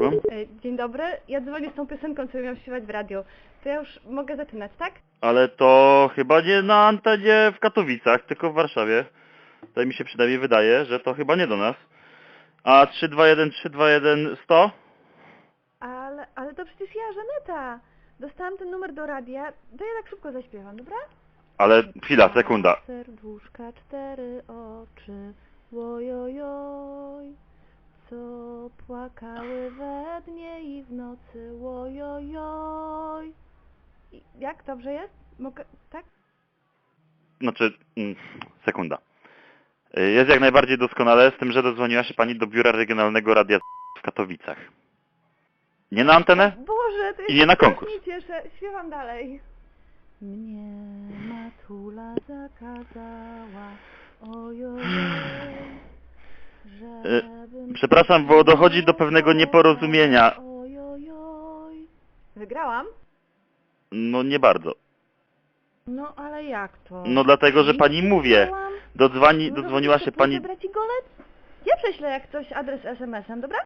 Słucham? E, Dzień dobry, ja dzwonię z tą piosenką, którą miałam śpiewać w radiu. To ja już mogę zaczynać, tak? Ale to chyba nie na antenie w Katowicach, tylko w Warszawie. To mi się przynajmniej wydaje, że to chyba nie do nas. A 321 321 100? Ale, ale to przecież ja, Żaneta. Dostałam ten numer do radia, to ja tak szybko zaśpiewam, dobra? Ale chwila, sekunda. Serduszka, cztery oczy, łojojoj, co płakały we dnie i w nocy, łojojoj. I Jak, dobrze jest? Mogę, tak? Znaczy, mm, sekunda. Y, Jest jak najbardziej doskonale, z tym, że dodzwoniła się pani do biura regionalnego radia w Katowicach. Nie na antenę? Boże, to I nie na konkurs. cieszę, śpiewam dalej. Mnie matula zakazała, przepraszam, bo dochodzi do pewnego nieporozumienia. Wygrałam? No nie bardzo. No ale jak to? No dlatego, że pani mówię. Dodzwoni, No dodzwoniła się pójdę pani... brać i golec? Ja prześlę jak coś adres SMS-em, dobra?